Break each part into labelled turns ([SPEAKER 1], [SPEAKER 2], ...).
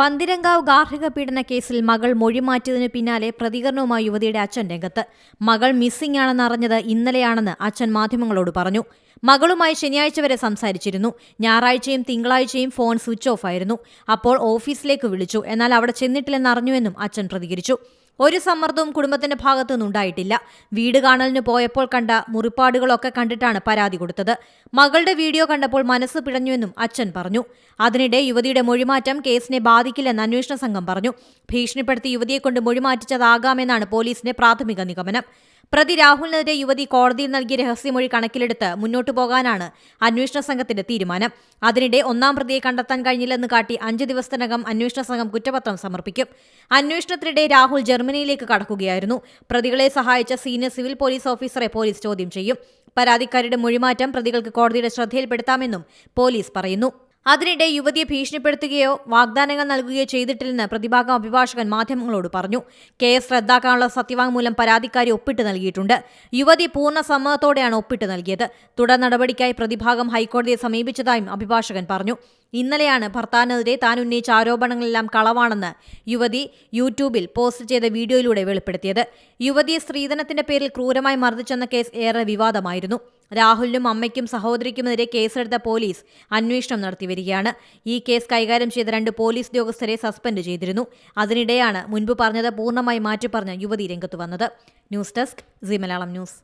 [SPEAKER 1] പന്തിരങ്കാവ് ഗാർഹിക പീഡന കേസിൽ മകൾ മൊഴിമാറ്റിയതിനു പിന്നാലെ പ്രതികരണവുമായി യുവതിയുടെ അച്ഛൻ രംഗത്ത്. മകൾ മിസ്സിംഗ് ആണെന്ന് അറിഞ്ഞത് ഇന്നലെയാണെന്ന് അച്ഛൻ മാധ്യമങ്ങളോട് പറഞ്ഞു. മകളുമായി ശനിയാഴ്ച വരെ സംസാരിച്ചിരുന്നു. ഞായറാഴ്ചയും തിങ്കളാഴ്ചയും ഫോൺ സ്വിച്ച് ഓഫ് ആയിരുന്നു. അപ്പോൾ ഓഫീസിലേക്ക് വിളിച്ചു. എന്നാൽ അവിടെ ചെന്നിട്ടില്ലെന്ന് അറിഞ്ഞുവെന്നും അച്ഛൻ പ്രതികരിച്ചു. ഒരു സമ്മർദ്ദവും കുടുംബത്തിന്റെ ഭാഗത്തു നിന്നുണ്ടായിട്ടില്ല വീട് കാണലിന് പോയപ്പോൾ കണ്ട മുറിപ്പാടുകളൊക്കെ കണ്ടിട്ടാണ് പരാതി കൊടുത്തത്. മകളുടെ വീഡിയോ കണ്ടപ്പോൾ മനസ്സ് പിഴഞ്ഞുവെന്നും അച്ഛൻ പറഞ്ഞു. അതിനിടെ യുവതിയുടെ മൊഴിമാറ്റം കേസിനെ ബാധിക്കില്ലെന്ന് അന്വേഷണ സംഘം പറഞ്ഞു. ഭീഷണിപ്പെടുത്തി യുവതിയെ യുവതിയെക്കൊണ്ട് മൊഴിമാറ്റിച്ചതാകാമെന്നാണ് പോലീസിന്റെ പ്രാഥമിക നിഗമനം. പ്രതി രാഹുലിനെതിരെ യുവതി കോടതിയിൽ നൽകിയ രഹസ്യമൊഴി കണക്കിലെടുത്ത് മുന്നോട്ടു പോകാനാണ് അന്വേഷണ സംഘത്തിന്റെ തീരുമാനം. അതിനിടെ ഒന്നാം പ്രതിയെ കണ്ടെത്താൻ കഴിഞ്ഞില്ലെന്ന് കാട്ടി അഞ്ച് ദിവസത്തിനകം അന്വേഷണ സംഘം കുറ്റപത്രം സമർപ്പിക്കും. അന്വേഷണത്തിനിടെ രാഹുൽ ജർമ്മനിയിലേക്ക് കടക്കുകയായിരുന്നു. പ്രതികളെ സഹായിച്ച സീനിയർ സിവിൽ പോലീസ് ഓഫീസറെ പോലീസ് ചോദ്യം ചെയ്യും. പരാതിക്കാരുടെ മൊഴിമാറ്റം പ്രതികൾക്ക് കോടതിയുടെ ശ്രദ്ധയിൽപ്പെടുത്താമെന്നും പോലീസ് പറയുന്നു. അതിനിടെ യുവതിയെ ഭീഷണിപ്പെടുത്തുകയോ വാഗ്ദാനങ്ങൾ നൽകുകയോ ചെയ്തിട്ടില്ലെന്ന് പ്രതിഭാഗം അഭിഭാഷകൻ മാധ്യമങ്ങളോട് പറഞ്ഞു. കേസ് റദ്ദാക്കാനുള്ള സത്യവാങ്മൂലം പരാതിക്കാരി ഒപ്പിട്ട് നൽകിയിട്ടുണ്ട്. യുവതി പൂർണ സമ്മതത്തോടെയാണ് ഒപ്പിട്ട് നൽകിയത്. തുടർ നടപടിക്കായി പ്രതിഭാഗം ഹൈക്കോടതിയെ സമീപിച്ചതായും അഭിഭാഷകൻ പറഞ്ഞു. ഇന്നലെയാണ് ഭർത്താവിനെതിരെ താൻ ഉന്നയിച്ച ആരോപണങ്ങളെല്ലാം കളവാണെന്ന് യുവതി യൂട്യൂബിൽ പോസ്റ്റ് ചെയ്ത വീഡിയോയിലൂടെ വെളിപ്പെടുത്തിയത്. യുവതിയെ സ്ത്രീധനത്തിന്റെ പേരിൽ ക്രൂരമായി മർദ്ദിച്ചെന്ന കേസ് ഏറെ വിവാദമായിരുന്നു. രാഹുലിനും അമ്മയ്ക്കും സഹോദരിക്കുമെതിരെ കേസെടുത്ത പോലീസ് അന്വേഷണം നടത്തിവരികയാണ്. ഈ കേസ് കൈകാര്യം ചെയ്ത രണ്ട് പോലീസ് ഉദ്യോഗസ്ഥരെ സസ്പെൻഡ് ചെയ്തിരുന്നു. അതിനിടെയാണ് മുൻപ് പറഞ്ഞത് പൂർണമായി മാറ്റിപ്പറഞ്ഞ യുവതി രംഗത്ത് വന്നത്. News desk Zee Malayalam news.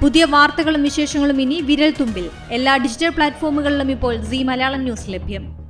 [SPEAKER 1] പുതിയ വാർത്തകളും വിശേഷങ്ങളും ഇനി വിരൽ തുമ്പിൽ എല്ലാ ഡിജിറ്റൽ പ്ലാറ്റ്ഫോമുകളിലും ഇപ്പോൾ സി മലയാളം ന്യൂസ് ലഭ്യം.